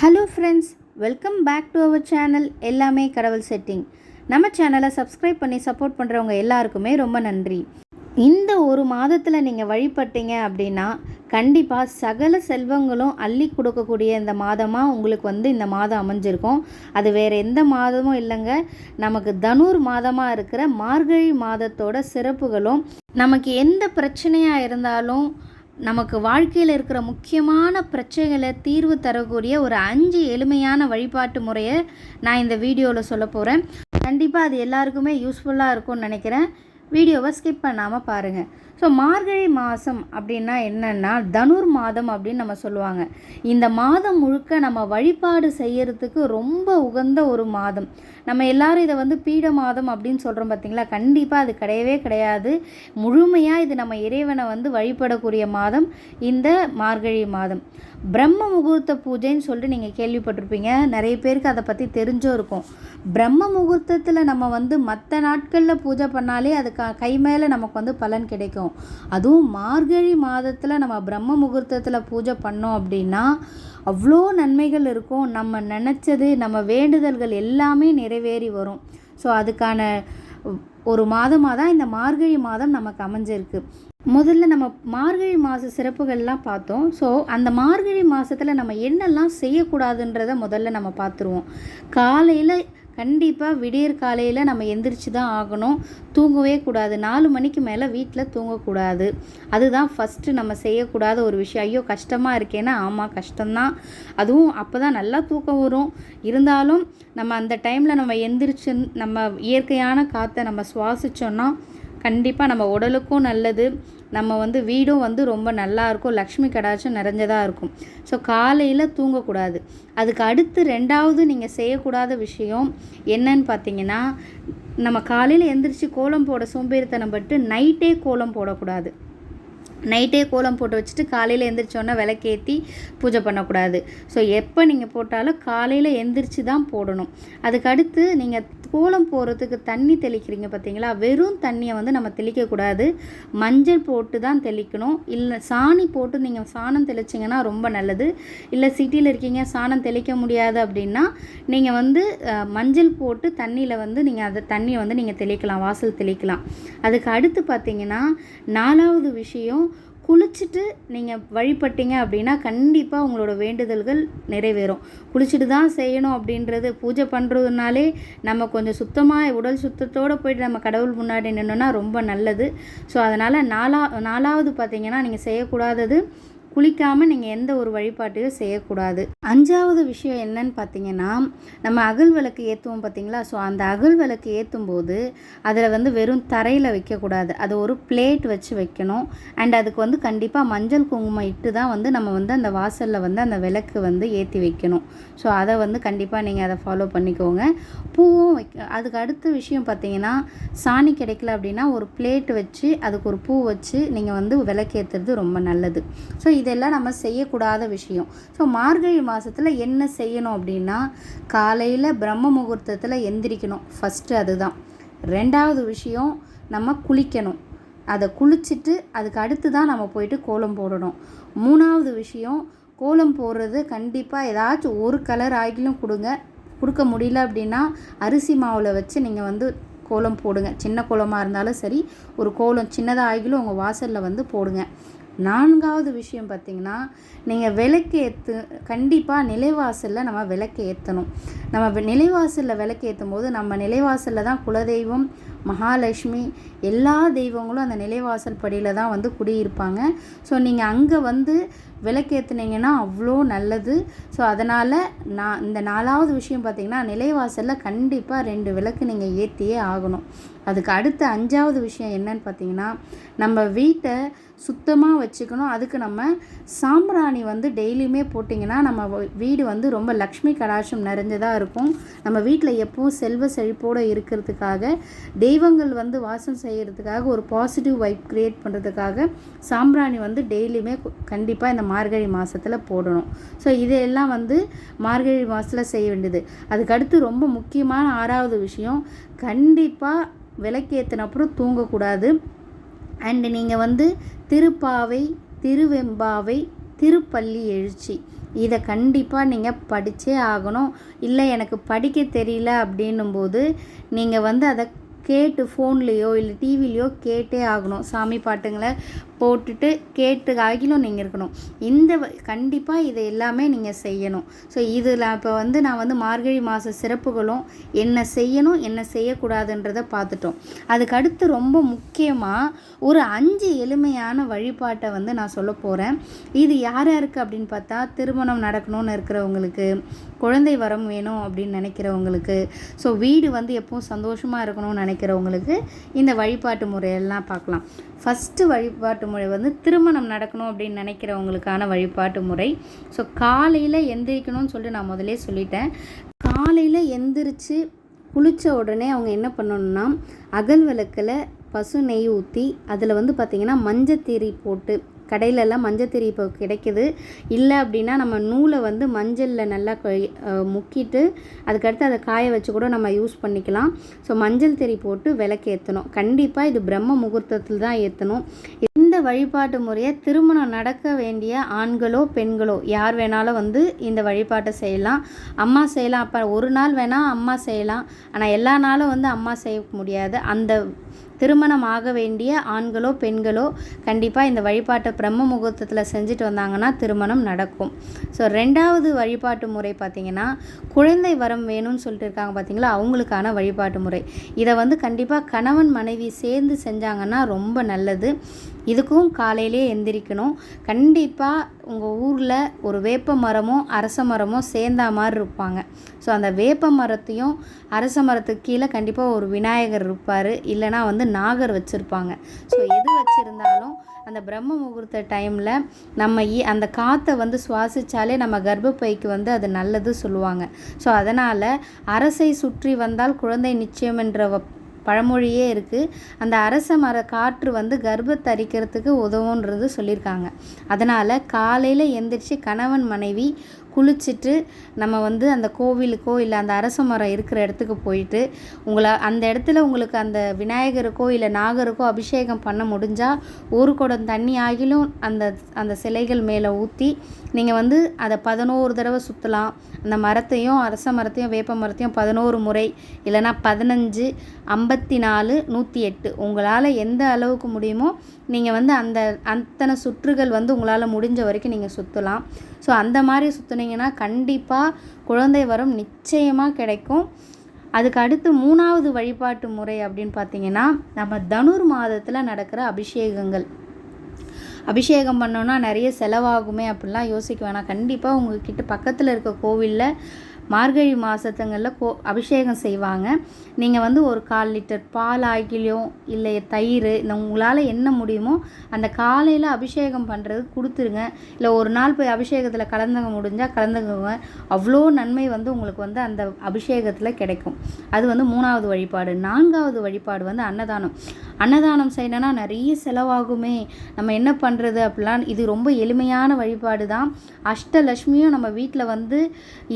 Hello friends welcome back to our channel எல்லாமே கடவுள் setting நம்ம சேனலை சப்ஸ்கிரைப் பண்ணி சப்போர்ட் பண்ணுறவங்க எல்லாருக்குமே ரொம்ப நன்றி. இந்த ஒரு மாதத்தில் நீங்கள் வழிபட்டீங்க அப்படின்னா கண்டிப்பாக சகல செல்வங்களும் அள்ளி கொடுக்கக்கூடிய இந்த மாதமாக உங்களுக்கு வந்து இந்த மாதம் அமைஞ்சிருக்கும். அது வேறு எந்த மாதமும் இல்லைங்க. நமக்கு தனுர் மாதமாக இருக்கிற மார்கழி மாதத்தோட சிறப்புகளும் நமக்கு எந்த பிரச்சனையாக இருந்தாலும் நமக்கு வாழ்க்கையில் இருக்கிற முக்கியமான பிரச்சனைகளை தீர்வு தரக்கூடிய ஒரு அஞ்சு எளிமையான வழிபாட்டு முறையை நான் இந்த வீடியோவில் சொல்ல போகிறேன் கண்டிப்பாக அது எல்லாருக்குமே யூஸ்ஃபுல்லாக இருக்கும்னு நினைக்கிறேன். வீடியோவை ஸ்கிப் பண்ணாமல் பாருங்கள் ஸோ மார்கழி மாதம் அப்படின்னா என்னென்னா தனுர் மாதம் அப்படின்னு நம்ம சொல்லுவாங்க. இந்த மாதம் முழுக்க நம்ம வழிபாடு செய்யறதுக்கு ரொம்ப உகந்த ஒரு மாதம். நம்ம எல்லாரும் இதை வந்து பீட மாதம் அப்படின்னு சொல்கிறோம் பார்த்தீங்களா கண்டிப்பாக அது கிடையவே கிடையாது. முழுமையாக இது நம்ம இறைவனை வந்து வழிபடக்கூடிய மாதம் இந்த மார்கழி மாதம். பிரம்ம முகூர்த்த பூஜைன்னு சொல்லிட்டு நீங்கள் கேள்விப்பட்டிருப்பீங்க. நிறைய பேருக்கு அதை பற்றி தெரிஞ்சும் இருக்கும். பிரம்ம முகூர்த்தத்தில் நம்ம வந்து மற்ற நாட்களில் பூஜை பண்ணாலே அது க கை மேலே நமக்கு வந்து பலன் கிடைக்கும். அதுவும் மார்கழி மாதத்தில் நம்ம பிரம்ம முகூர்த்தத்தில் பூஜை பண்ணோம் அப்படின்னா அவ்வளோ நன்மைகள் இருக்கும். நம்ம நினச்சது நம்ம வேண்டுதல்கள் எல்லாமே நிறைவேறி வரும். ஸோ அதுக்கான ஒரு மாதமாக தான் இந்த மார்கழி மாதம் நமக்கு அமைஞ்சிருக்கு. முதல்ல நம்ம மார்கழி மாத சிறப்புகள்லாம் பார்த்தோம். ஸோ அந்த மார்கழி மாதத்தில் நம்ம என்னெல்லாம் செய்யக்கூடாதுன்றதை முதல்ல நம்ம பார்த்துருவோம். காலையில் கண்டிப்பாக விடியற் காலையில் நம்ம எந்திரிச்சு தான் ஆகணும். தூங்கவே கூடாது. நாலு மணிக்கு மேலே வீட்டில் தூங்கக்கூடாது. அதுதான் ஃபஸ்ட்டு நம்ம செய்யக்கூடாத ஒரு விஷயம். ஐயோ கஷ்டமாக இருக்கேன்னா ஆமாம் கஷ்டம்தான். அதுவும் அப்போ தான் நல்லா தூக்கம் வரும். இருந்தாலும் நம்ம அந்த டைமில் நம்ம எந்திரிச்சு நம்ம இயற்கையான காற்றை நம்ம சுவாசித்தோன்னா கண்டிப்பாக நம்ம உடலுக்கும் நல்லது. நம்ம வந்து வீடும் வந்து ரொம்ப நல்லா இருக்கும் லக்ஷ்மி கடாட்சம் நிறைஞ்சதாக இருக்கும். ஸோ காலையில் தூங்கக்கூடாது. அதுக்கு அடுத்து ரெண்டாவது நீங்கள் செய்யக்கூடாத விஷயம் என்னன்னு பார்த்தீங்கன்னா நம்ம காலையில் எந்திரிச்சு கோலம் போட சோம்பேறித்தனம் பட்டு நைட்டே கோலம் போடக்கூடாது. நைட்டே கோலம் போட்டு வச்சுட்டு காலையில் எந்திரிச்சோன்னா விளக்கேற்றி பூஜை பண்ணக்கூடாது. ஸோ எப்போ நீங்கள் போட்டாலும் காலையில் எந்திரிச்சு தான் போடணும். அதுக்கு அடுத்து நீங்கள் கோலம் போடுறதுக்கு தண்ணி தெளிக்கிறீங்க பார்த்தீங்களா வெறும் தண்ணியை வந்து நம்ம தெளிக்கக்கூடாது. மஞ்சள் போட்டு தான் தெளிக்கணும். இல்லை சாணி போட்டு நீங்கள் சாணம் தெளிச்சிங்கன்னா ரொம்ப நல்லது. இல்லை சிட்டியில் இருக்கீங்க சாணம் தெளிக்க முடியாது அப்படின்னா நீங்கள் வந்து மஞ்சள் போட்டு தண்ணியில் வந்து நீங்கள் அதை தண்ணியை வந்து நீங்கள் தெளிக்கலாம் வாசல் தெளிக்கலாம். அதுக்கு அடுத்து பார்த்தீங்கன்னா நாலாவது விஷயம் குளிச்சுட்டு நீங்கள் வழிபட்டீங்க அப்படின்னா கண்டிப்பாக உங்களோட வேண்டுதல்கள் நிறைவேறும். குளிச்சுட்டு தான் செய்யணும் அப்படின்றது பூஜை பண்ணுறதுனாலே நம்ம கொஞ்சம் சுத்தமாக உடல் சுத்தத்தோடு போயிட்டு நம்ம கடவுள் முன்னாடி நின்னோன்னா ரொம்ப நல்லது. ஸோ அதனால் நாலா நாலாவது பார்த்தீங்கன்னா நீங்கள் செய்யக்கூடாதது குளிக்காமல் நீங்கள் எந்த ஒரு வழிபாட்டையும் செய்யக்கூடாது. அஞ்சாவது விஷயம் என்னன்னு பார்த்தீங்கன்னா நம்ம அகல் விளக்கு ஏற்றுவோம் பார்த்தீங்களா ஸோ அந்த அகல் விளக்கு ஏற்றும் போது அதில் வந்து வெறும் தரையில் வைக்கக்கூடாது. அது ஒரு பிளேட் வச்சு வைக்கணும். அண்ட் அதுக்கு வந்து கண்டிப்பாக மஞ்சள் குங்குமம் இட்டு தான் வந்து நம்ம வந்து அந்த வாசலில் வந்து அந்த விளக்கு வந்து ஏற்றி வைக்கணும். ஸோ அதை வந்து கண்டிப்பாக நீங்கள் அதை ஃபாலோ பண்ணிக்கோங்க. பூவும் வைக்க அதுக்கு அடுத்த விஷயம் பார்த்தீங்கன்னா சாணி கிடைக்கல அப்படின்னா ஒரு பிளேட் வச்சு அதுக்கு ஒரு பூ வச்சு நீங்கள் வந்து விளக்கேற்றுறது ரொம்ப நல்லது. ஸோ இதெல்லாம் நம்ம செய்யக்கூடாத விஷயம். ஸோ மார்கழி மாதத்தில் என்ன செய்யணும் அப்படின்னா காலையில் பிரம்ம முகூர்த்தத்தில் எந்திரிக்கணும். ஃபஸ்ட்டு அதுதான். ரெண்டாவது விஷயம் நம்ம குளிக்கணும். அதை குளிச்சுட்டு அதுக்கு அடுத்து தான் நம்ம போயிட்டு கோலம் போடணும். மூணாவது விஷயம் கோலம் போடுறது கண்டிப்பாக ஏதாச்சும் ஒரு கலர் ஆகிலும் கொடுங்க. கொடுக்க முடியல அப்படின்னா அரிசி மாவில் வச்சு நீங்கள் வந்து கோலம் போடுங்க. சின்ன கோலமாக இருந்தாலும் சரி ஒரு கோலம் சின்னதாக ஆகிலும் உங்கள் வாசலில் வந்து போடுங்க. நான்காவது விஷயம் பார்த்திங்கன்னா நீங்கள் விளக்கு ஏற்று கண்டிப்பாக நிலைவாசலில் நம்ம விளக்கு ஏற்றணும் நம்ம நிலைவாசலில் விளக்கு ஏற்றும் போது நம்ம நிலைவாசலில் தான் குலதெய்வம் மகாலட்சுமி எல்லா தெய்வங்களும் அந்த நிலைவாசல் படியில் தான் வந்து குடியிருப்பாங்க. ஸோ நீங்கள் அங்கே வந்து விளக்கேற்றுனீங்கன்னா அவ்வளோ நல்லது. ஸோ அதனால் நான் இந்த நாலாவது விஷயம் பார்த்திங்கன்னா நிலைவாசலில் கண்டிப்பாக ரெண்டு விளக்கு நீங்கள் ஏற்றியே ஆகணும். அதுக்கு அடுத்த அஞ்சாவது விஷயம் என்னன்னு பார்த்தீங்கன்னா நம்ம வீட்டை சுத்தமாக வச்சுக்கணும். அதுக்கு நம்ம சாம்பிராணி வந்து டெய்லியுமே போட்டிங்கன்னா நம்ம வீடு வந்து ரொம்ப லக்ஷ்மி கடாட்சம் நிறைஞ்சதாக இருக்கும். நம்ம வீட்டில் எப்பவும் செல்வ செழிப்போடு இருக்கிறதுக்காக தெய்வங்கள் வந்து வாசம் செய்கிறதுக்காக ஒரு பாசிட்டிவ் வைப் க்ரியேட் பண்ணுறதுக்காக சாம்பிராணி வந்து டெய்லியுமே கண்டிப்பாக இந்த மார்கழி மாதத்தில் போடணும். ஸோ இதையெல்லாம் வந்து மார்கழி மாதத்தில் செய்ய வேண்டியது. அதுக்கடுத்து ரொம்ப முக்கியமான ஆறாவது விஷயம் கண்டிப்பாக விளக்கேற்றினப்புறம் தூங்கக்கூடாது. அண்டு நீங்கள் வந்து திருப்பாவை திருவெம்பாவை திருப்பள்ளி எழுச்சி இதை கண்டிப்பாக நீங்கள் படித்தே ஆகணும். இல்லை எனக்கு படிக்க தெரியல அப்படின்னும்போது நீங்கள் வந்து அதை கேட்டு ஃபோன்லேயோ இல்லை டிவிலேயோ கேட்டே ஆகணும். சாமி பாட்டுங்களை போட்டுட்டு கேட்டு ஆகிலும் நீங்கள் இருக்கணும். இந்த கண்டிப்பாக இதை எல்லாமே நீங்கள் செய்யணும். ஸோ இதில் இப்போ வந்து நான் வந்து மார்கழி மாத சிறப்புகளும் என்ன செய்யணும் என்ன செய்யக்கூடாதுன்றதை பார்த்துட்டோம். அதுக்கு அடுத்து ரொம்ப முக்கியமாக ஒரு அஞ்சு எளிமையான வழிபாட்டை வந்து நான் சொல்ல போகிறேன் இது யார் யாருக்கு அப்படின்னு பார்த்தா திருமணம் நடக்கணும்னு இருக்கிறவங்களுக்கு குழந்தை வரம் வேணும் அப்படின்னு நினைக்கிறவங்களுக்கு ஸோ வீடு வந்து எப்பவும் சந்தோஷமாக இருக்கணும்னு நினைக்கிறவங்களுக்கு இந்த வழிபாட்டு முறையெல்லாம் பார்க்கலாம். ஃபஸ்ட்டு வழிபாட்டு முறை வந்து திருமணம் நடக்கணும் அப்படின்னு நினைக்கிறவங்களுக்கான வழிபாட்டு முறை. ஸோ காலையில் எந்திரிக்கணும்னு சொல்லிட்டு நான் முதலே சொல்லிட்டேன். காலையில் எந்திரிச்சு குளித்த உடனே அவங்க என்ன பண்ணணும்னா அகல் விளக்கில் பசு நெய் ஊற்றி அதில் வந்து பார்த்திங்கன்னா மஞ்சத்தீரி போட்டு கடையிலெல்லாம் மஞ்சத்திரி இப்போ கிடைக்குது. இல்லை அப்படின்னா நம்ம நூலை வந்து மஞ்சளில் நல்லா முக்கிட்டு அதுக்கடுத்து அதை காய வச்சு கூட நம்ம யூஸ் பண்ணிக்கலாம். ஸோ மஞ்சள் திரி போட்டு விளக்கு ஏற்றணும் கண்டிப்பாக இது பிரம்ம முகூர்த்தத்தில் தான் ஏற்றணும் இந்த வழிபாட்டு முறையை திருமணம் நடக்க வேண்டிய ஆண்களோ பெண்களோ யார் வேணாலும் வந்து இந்த வழிபாட்டை செய்யலாம். அம்மா செய்யலாம். அப்போ ஒரு நாள் வேணால் அம்மா செய்யலாம். ஆனால் எல்லா நாளும் வந்து அம்மா செய்ய முடியாது. அந்த திருமணம் ஆக வேண்டிய ஆண்களோ பெண்களோ கண்டிப்பாக இந்த வழிபாட்டை பிரம்ம முகூர்த்தத்தில் செஞ்சுட்டு வந்தாங்கன்னா திருமணம் நடக்கும். ஸோ ரெண்டாவது வழிபாட்டு முறை பார்த்திங்கன்னா குழந்தை வரம் வேணும்னு சொல்லிட்டு இருக்காங்க பார்த்தீங்களா அவங்களுக்கான வழிபாட்டு முறை. இதை வந்து கண்டிப்பாக கணவன் மனைவி சேர்ந்து செஞ்சாங்கன்னா ரொம்ப நல்லது. இதுக்கும் காலையிலே எந்திரிக்கணும். கண்டிப்பாக உங்கள் ஊரில் ஒரு வேப்ப மரமோ அரச மரமோ சேர்ந்தா மாதிரி இருப்பாங்க. ஸோ அந்த வேப்ப மரத்தையும் அரச மரத்துக்கு கீழே கண்டிப்பாக ஒரு விநாயகர் இருப்பார். இல்லைனா வந்து நாகர் வச்சுருப்பாங்க. ஸோ எது வச்சுருந்தாலும் அந்த பிரம்ம முகூர்த்த டைமில் நம்ம அந்த காற்றை வந்து சுவாசித்தாலே நம்ம கர்ப்பப்பைக்கு வந்து அது நல்லது சொல்லுவாங்க. ஸோ அதனால் அரசை சுற்றி வந்தால் குழந்தை நிச்சயம் என்ற பழமொழியே இருக்குது அந்த அரச மர காற்று வந்து கர்ப்பத்தை அரிக்கிறதுக்கு உதவுன்றது சொல்லியிருக்காங்க. அதனால் காலையில் எந்திரிச்சு கணவன் மனைவி குளிச்சுட்டு நம்ம வந்து அந்த கோவிலுக்கோ இல்லை அந்த அரச மரம் இருக்கிற இடத்துக்கு போயிட்டு உங்களை அந்த இடத்துல உங்களுக்கு அந்த விநாயகருக்கோ இல்லை நாகருக்கோ அபிஷேகம் பண்ண முடிஞ்சால் ஒரு குடம் தண்ணி ஆகிலும் அந்த அந்த சிலைகள் மேலே ஊற்றி நீங்கள் வந்து அதை பதினோரு தடவை சுற்றலாம் அந்த மரத்தையும் அரச மரத்தையும் வேப்ப மரத்தையும் பதினோரு முறை இல்லைன்னா பதினஞ்சு ஐம்பத்தி நாலு நூற்றி எட்டு உங்களால் எந்த அளவுக்கு முடியுமோ நீங்கள் வந்து அந்த அத்தனை சுற்றுகள் வந்து உங்களால் முடிஞ்ச வரைக்கும் நீங்கள் சுற்றலாம் ஸோ அந்த மாதிரி சுற்றுனீங்கன்னா கண்டிப்பாக குழந்தை வரம் நிச்சயமாக கிடைக்கும். அதுக்கு அடுத்து மூணாவது வழிபாட்டு முறை அப்படின்னு பார்த்தீங்கன்னா நம்ம தனுர் மாதத்தில் நடக்கிற அபிஷேகங்கள். அபிஷேகம் பண்ணோன்னா நிறைய செலவாகுமே அப்படிலாம் யோசிக்க வேணாம். கண்டிப்பாக உங்ககிட்ட பக்கத்தில் இருக்க கோவிலில் மார்கழி மாதத்துங்களில் கோ அபிஷேகம் செய்வாங்க. நீங்கள் வந்து ஒரு கால் லிட்டர் பால் ஆகிலையும் இல்லை தயிர் இந்த உங்களால் என்ன முடியுமோ அந்த காலையில் அபிஷேகம் பண்ணுறது கொடுத்துருங்க. இல்லை ஒரு நாள் போய் அபிஷேகத்தில் கலந்துக்க முடிஞ்சால் கலந்துக்கோங்க அவ்வளோ நன்மை வந்து உங்களுக்கு வந்து அந்த அபிஷேகத்தில் கிடைக்கும். அது வந்து மூணாவது வழிபாடு. நான்காவது வழிபாடு வந்து அன்னதானம். அன்னதானம் செய்யணும்னா நிறைய செலவாகுமே. நம்ம என்ன பண்ணுறது அப்படிலாம் இது ரொம்ப எளிமையான வழிபாடு தான் அஷ்டலட்சுமியும் நம்ம வீட்டில் வந்து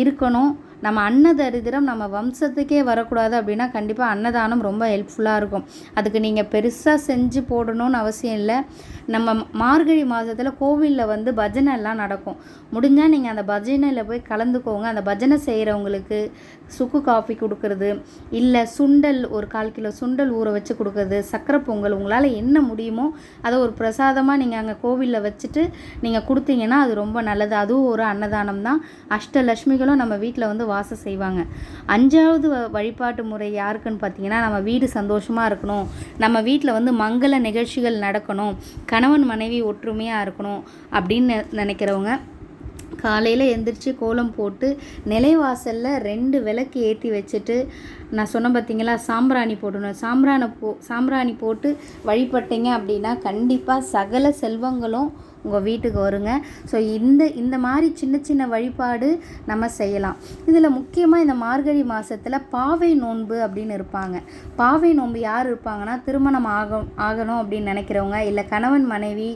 இருக்கணும். நம்ம அன்னதரிதிரம் நம்ம வம்சத்துக்கே வரக்கூடாது அப்படின்னா கண்டிப்பாக அன்னதானம் ரொம்ப ஹெல்ப்ஃபுல்லாக இருக்கும். அதுக்கு நீங்கள் பெருசாக செஞ்சு போடணும்னு அவசியம் இல்லை. நம்ம மார்கழி மாதத்தில் கோவிலில் வந்து பஜனை எல்லாம் நடக்கும். முடிஞ்சால் நீங்கள் அந்த பஜனையில் போய் கலந்துக்கோங்க. அந்த பஜனை செய்கிறவங்களுக்கு சுக்கு காஃபி கொடுக்கறது இல்லை சுண்டல் ஒரு கால் கிலோ சுண்டல் ஊற வச்சு கொடுக்கறது சக்கரை பொங்கல் உங்களால் என்ன முடியுமோ அதை ஒரு பிரசாதமாக நீங்கள் அங்கே கோவிலில் வச்சுட்டு நீங்கள் கொடுத்தீங்கன்னா அது ரொம்ப நல்லது. அதுவும் ஒரு அன்னதானம் தான். அஷ்டலட்சுமிகளும் நம்ம வீட்டில் வந்து வாசம் செய்வாங்க. அஞ்சாவது வ- வழிபாட்டு முறை யாருக்குன்னு பார்த்தீங்கன்னா நம்ம வீடு சந்தோஷமாக இருக்கணும். நம்ம வீட்டில் வந்து மங்கள நிகழ்ச்சிகள் நடக்கணும். கணவன் மனைவி ஒற்றுமையாக இருக்கணும் அப்படின்னு நெ- நினைக்கிறவங்க காலையில் எந்திரிச்சு கோலம் போட்டு நிலைவாசலில் ரெண்டு விளக்கு ஏற்றி வச்சுட்டு நான் சொன்ன பார்த்தீங்களா சாம்பிராணி போடணும். சாம்பிராணி போ சாம்பிராணி போட்டு வழிபட்டீங்க அப்படின்னா கண்டிப்பாக சகல செல்வங்களும் உங்கள் வீட்டுக்கு வருங்க. ஸோ இந்த இந்த மாதிரி சின்ன சின்ன வழிபாடு நம்ம செய்யலாம். இதில் முக்கியமாக இந்த மார்கழி மாதத்தில் பாவை நோன்பு அப்படின்னு இருப்பாங்க. பாவை நோன்பு யார் இருப்பாங்கன்னா திருமணம் ஆக ஆகணும் அப்படின்னு நினைக்கிறவங்க இல்லை கணவன் மனைவி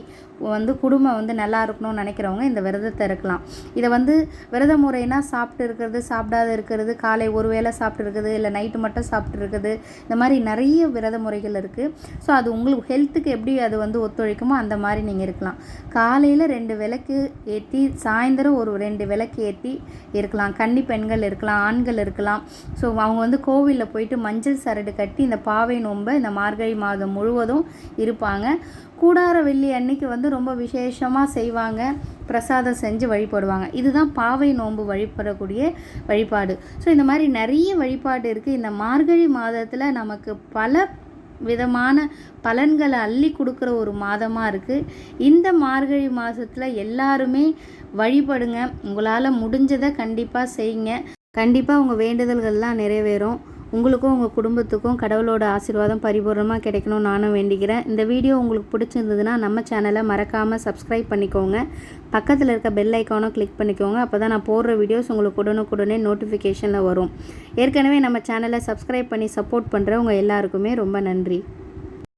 வந்து குடும்பம் வந்து நல்லா இருக்கணும்னு நினைக்கிறவங்க இந்த விரதத்தை இருக்கலாம். இதை வந்து விரத முறைனா சாப்பிட்டு இருக்கிறது சாப்பிடாத இருக்கிறது காலை ஒரு வேளை சாப்பிட்டு இருக்குது இல்லை நைட்டு மட்டும் சாப்பிட்டு இருக்குது இந்த மாதிரி நிறைய விரத முறைகள் இருக்குது ஸோ அது உங்களுக்கு ஹெல்த்துக்கு எப்படி அது வந்து ஒத்துழைக்குமோ அந்த மாதிரி நீங்கள் இருக்கலாம். காலையில் ரெண்டு விளக்கு ஏற்றி சாயந்தரம் ஒரு ரெண்டு விளக்கு ஏற்றி இருக்கலாம். கன்னி பெண்கள் இருக்கலாம் ஆண்கள் இருக்கலாம். ஸோ அவங்க வந்து கோவிலில் போயிட்டு மஞ்சள் சரடு கட்டி இந்த பாவை நோன்பை இந்த மார்கழி மாதம் முழுவதும் இருப்பாங்க. கூடார வெள்ளி அன்னைக்கு வந்து ரொம்ப விசேஷமாக செய்வாங்க. பிரசாதம் செஞ்சு வழிபடுவாங்க. இதுதான் பாவை நோன்பு வழிபடக்கூடிய வழிபாடு. ஸோ இந்த மாதிரி நிறைய வழிபாடு இருக்குது இந்த மார்கழி மாதத்தில் நமக்கு பல விதமான பலன்களை அள்ளி கொடுக்குற ஒரு மாதமாக இருக்குது இந்த மார்கழி மாதத்தில் எல்லாருமே வழிபடுங்க. உங்களால் முடிஞ்சதை கண்டிப்பாக செய்யுங்க. கண்டிப்பாக உங்கள் வேண்டுதல்கள்லாம் நிறைவேறும். உங்களுக்கும் உங்கள் குடும்பத்துக்கும் கடவுளோட ஆசீர்வாதம் பரிபூர்ணமாக கிடைக்கணும்னு நானும் வேண்டிக்கிறேன். இந்த வீடியோ உங்களுக்கு பிடிச்சிருந்ததுன்னா நம்ம சேனலை மறக்காமல் சப்ஸ்கிரைப் பண்ணிக்கோங்க. பக்கத்தில் இருக்க பெல் ஐக்கானும் கிளிக் பண்ணிக்கோங்க. அப்போ தான் நான் போடுற வீடியோஸ் உங்களுக்கு உடனுக்குடனே நோட்டிஃபிகேஷனில் வரும். ஏற்கனவே நம்ம சேனலை சப்ஸ்கிரைப் பண்ணி சப்போர்ட் பண்ணுறவங்க எல்லாருக்குமே ரொம்ப நன்றி.